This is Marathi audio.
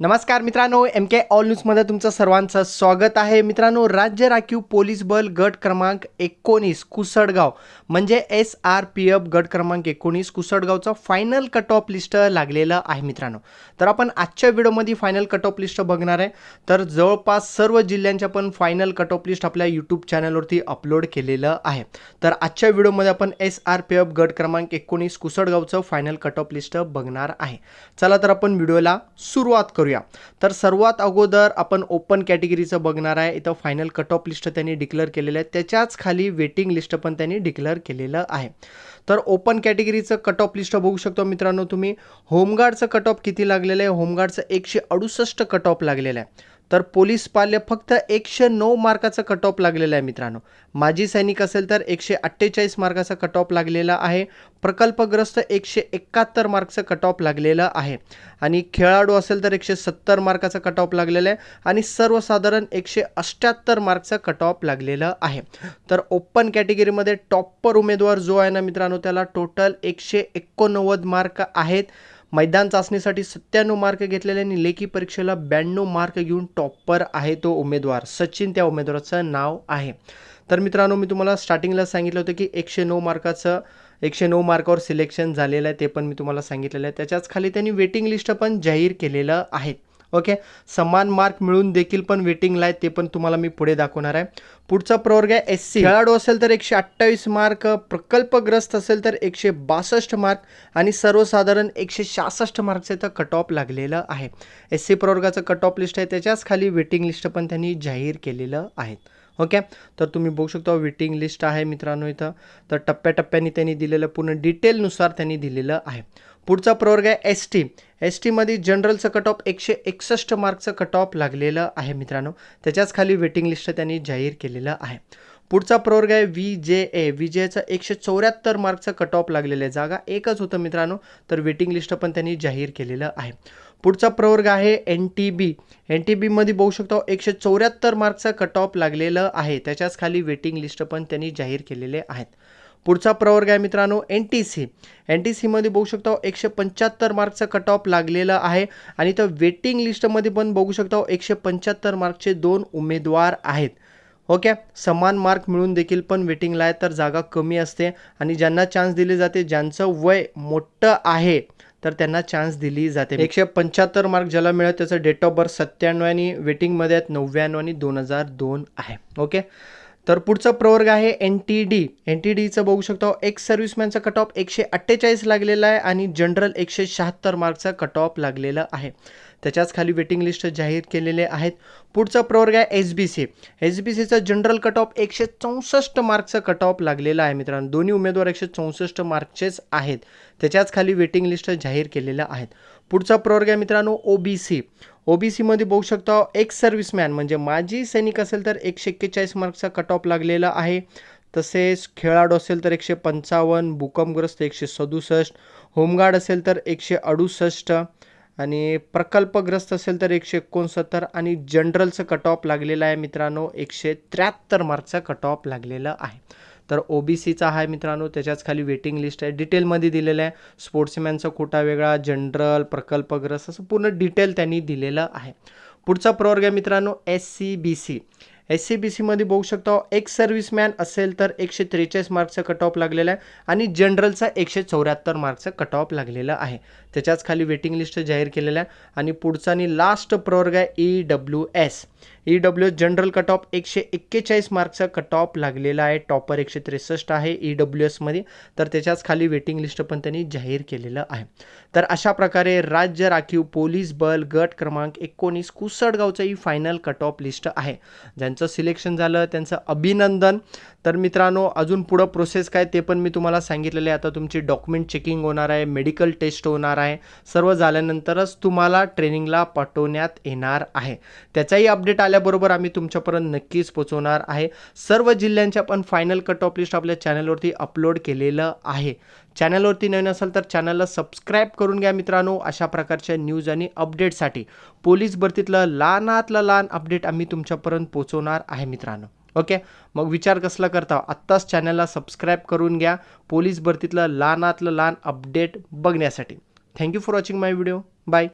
नमस्कार मित्रांनो एम के ऑल न्यूजमध्ये तुमचं सर्वांचं स्वागत आहे. मित्रांनो राज्य राखीव पोलीस बल गट क्रमांक एकोणीस कुसडगाव म्हणजे एस आर पी एफ गट क्रमांक एकोणीस कुसडगावचं फायनल कट ऑफ लिस्ट लागलेलं आहे मित्रांनो. तर आपण आजच्या व्हिडिओमध्ये फायनल कट ऑफ लिस्ट बघणार आहे. तर जवळपास सर्व जिल्ह्यांच्या पण फायनल कट ऑफ लिस्ट आपल्या यूट्यूब चॅनलवरती अपलोड केलेलं आहे. तर आजच्या व्हिडिओमध्ये आपण एस आर पी एफ गट क्रमांक एकोणीस कुसडगावचं फायनल कट ऑफ लिस्ट बघणार आहे. चला तर आपण व्हिडिओला सुरुवात करू करूया. तर सर्वात अगोदर आपण ओपन कॅटेगरीचं बघणार आहे. इथं फायनल कट ऑफ लिस्ट त्यांनी डिक्लेअर केलेलं आहे. त्याच्याच खाली वेटिंग लिस्ट पण त्यांनी डिक्लेअर केलेलं आहे. तर ओपन कॅटेगरीचं कट ऑफ लिस्ट बघू शकतो मित्रांनो तुम्ही. होमगार्डचं कट ऑफ किती लागलेलं आहे? होमगार्डचं एकशे अडुसष्ट कट ऑफ लागलेलं आहे. तर पोलीस पाल्य फक्त एकशे नऊ मार्काचा कट ऑफ लागलेला आहे मित्रांनो. माजी सैनिक असेल तर एकशे अठ्ठेचाळीस मार्काचा कट ऑफ लागलेला आहे. प्रकल्पग्रस्त एकशे एकाहत्तर मार्कचं कट ऑफ लागलेलं आहे. आणि खेळाडू असेल तर एकशे सत्तर मार्काचा कट ऑफ लागलेला आहे. आणि सर्वसाधारण एकशे अष्ट्याहत्तर मार्कचा कट ऑफ लागलेलं आहे. तर ओपन कॅटेगरीमध्ये टॉपर उमेदवार जो आहे ना मित्रांनो त्याला टोटल एकशे एकोणनव्वद मार्क आहेत. मैदान चाचणीसाठी सत्त्याण्णव मार्क घेतलेले आणि लेखी परीक्षेला ब्याण्णव मार्क घेऊन टॉपर आहे तो उमेदवार. सचिन त्या उमेदवाराचं नाव आहे. तर मित्रांनो मी तुम्हाला स्टार्टिंगला सांगितलं होतं की एकशे नऊ मार्काचं एकशे नऊ मार्कावर सिलेक्शन झालेलं आहे ते पण मी तुम्हाला सांगितलेलं आहे. त्याच्याच खाली त्यांनी वेटिंग लिस्ट पण जाहीर केलेलं आहे. ओके? समान मार्क मिळून देखील पण वेटिंगला आहे ते पण तुम्हाला मी पुढे दाखवणार आहे. पुढचा प्रवर्ग आहे एस सी खेळाडू असेल तर एकशे अठ्ठावीस मार्क प्रकल्पग्रस्त असेल तर एकशे बासष्ट मार्क आणि सर्वसाधारण एकशे सहासष्ट मार्कचं इथं कट ऑफ लागलेलं आहे. एस सी प्रवर्गाचं कट ऑफ लिस्ट आहे त्याच्याच खाली वेटिंग लिस्ट पण त्यांनी जाहीर केलेलं आहे ओके? तर तुम्ही बघू शकता वेटिंग लिस्ट आहे मित्रांनो इथं. तर टप्प्याटप्प्याने त्यांनी दिलेलं पूर्ण डिटेलनुसार त्यांनी दिलेलं आहे. पुढचा प्रवर्ग आहे एस टी एस टीमध्ये जनरलचं कट ऑफ एकशे एकसष्ट मार्कचं कट ऑफ लागलेलं आहे मित्रांनो. त्याच्याच खाली वेटिंग लिस्ट त्यांनी जाहीर केलेलं आहे. पुढचा प्रवर्ग आहे V J A V J एचा एकशे चौऱ्याहत्तर मार्कचं कट ऑफ लागलेलं आहे जागा एकच होतं मित्रांनो तर वेटिंग लिस्ट पण त्यांनी जाहीर केलेलं आहे. पुढचा प्रवर्ग आहे N T B. N T बीमध्ये बघू शकतो एकशे चौऱ्याहत्तर मार्कचं कट ऑफ लागलेलं आहे. त्याच्याच खाली वेटिंग लिस्ट पण त्यांनी जाहीर केलेले आहेत. पुढचा प्रवर्ग आहे मित्रांनो N T C N T सीमध्ये बघू शकतो हो, एकशे पंच्याहत्तर मार्कचं कट ऑफ लागलेलं आहे. आणि तर वेटिंग लिस्टमध्ये पण बघू शकतो हो, एकशे पंच्याहत्तर मार्कचे दोन उमेदवार आहेत. ओके? समान मार्क मिळून देखील पण वेटिंगला आहे तर जागा कमी असते. आणि ज्यांना चान्स दिले जाते ज्यांचं वय मोठं आहे तर त्यांना चान्स दिली जाते. एकशे पंच्याहत्तर मार्क ज्याला मिळत त्याचं डेट ऑफ बर्थ सत्त्याण्णव आणि वेटिंगमध्ये आहेत नव्याण्णव आणि दोन हजार दोन आहे. ओके? तर पुढचा प्रवर्ग आहे N T D N T डीचं बघू शकतो. एक्स सर्व्हिसमॅनचा कट ऑफ एकशे अठ्ठेचाळीस लागलेला आहे आणि जनरल एकशे शहात्तर मार्कचा कट ऑफ लागलेला आहे. त्याच्याच खाली वेटिंग लिस्ट जाहीर केलेले आहेत. पुढचा प्रवर्ग आहे S B C S B सीचा जनरल कट ऑफ एकशे चौसष्ट मार्कचा कट ऑफ लागलेला आहे मित्रांनो. दोन्ही उमेदवार एकशे चौसष्ट मार्कचेच आहेत. त्याच्याच खाली वेटिंग लिस्ट जाहीर केलेल्या आहेत. पुढचा प्रवर्ग आहे मित्रांनो O B C O B सीमध्ये बघू शकता एक्स सर्व्हिसमॅन म्हणजे माजी सैनिक असेल तर एकशे एक्केचाळीस मार्कचा कट ऑफ लागलेला आहे. तसेच खेळाडू असेल तर एकशे पंचावन्न भूकंपग्रस्त एकशे सदुसष्ट होमगार्ड असेल तर एकशे अडुसष्ट आणि प्रकल्पग्रस्त असेल तर एकशे एकोणसत्तर आणि जनरलचं कट ऑफ लागलेलं आहे मित्रांनो एकशे त्र्याहत्तर मार्कचा कट ऑफ लागलेलं आहे. तर ओ बी सीचा आहे मित्रांनो त्याच्याच खाली वेटिंग लिस्ट आहे. डिटेलमध्ये दिलेलं आहे. स्पोर्ट्समॅनचा कोटा वेगळा जनरल प्रकल्पग्रस्त असं पूर्ण डिटेल त्यांनी दिलेलं आहे. पुढचा प्रवर्ग आहे मित्रांनो S C B C S C B सीमध्ये बघू शकतो एक सर्व्हिसमॅन असेल तर एकशे त्रेचाळीस मार्कचा कट ऑफ लागलेला आहे आणि जनरलचा एकशे चौऱ्याहत्तर मार्कचा कट ऑफ लागलेला आहे. त्याच्याच खाली वेटिंग लिस्ट जाहीर केलेलं आहे. आणि पुढचा आणि लास्ट प्रवर्ग आहे E W S E W S general cut off एकशे एक्केचाळीस मार्कचा कट ऑफ लागलेला आहे. टॉपर एकशे त्रेसष्ट आहे ई डब्ल्यू एसमध्ये तर त्याच्याच खाली वेटिंग लिस्ट पण त्यांनी जाहीर केलेलं आहे. तर अशा प्रकारे राज्य राखीव पोलीस बल गट क्रमांक एकोणीस कुसडगावचं ही फायनल कट ऑफ लिस्ट आहे. ज्यांचं सिलेक्शन झालं त्यांचं अभिनंदन. तर मित्रांनो अजून पुढं प्रोसेस काय ते पण मी तुम्हाला सांगितलेलं आहे. आता तुमची डॉक्युमेंट चेकिंग होणार आहे मेडिकल टेस्ट होणार आहे. सर्व झाल्यानंतरच तुम्हाला ट्रेनिंगला पाठवण्यात येणार आहे. त्याचाही अपडेट आल्याबरोबर आम्ही तुमच्यापर्यंत नक्कीच पोचवणार आहे. सर्व जिल्ह्यांच्या पण फायनल कट ऑफ लिस्ट आपल्या चॅनलवरती अपलोड केलेलं आहे. चॅनलवरती नवीन असाल तर चॅनलला सबस्क्राईब करून घ्या मित्रांनो. अशा प्रकारच्या न्यूज आणि अपडेटसाठी पोलीस भरतीतलं लहानातलं लहान अपडेट आम्ही तुमच्यापर्यंत पोचवणार आहे मित्रांनो. ओके मग विचार कसला करता? आत्ताच चॅनलला सबस्क्राईब करून घ्या. पोलीस भरतीतलं लहानातलं लहान अपडेट बघण्यासाठी. Thank you for watching my video bye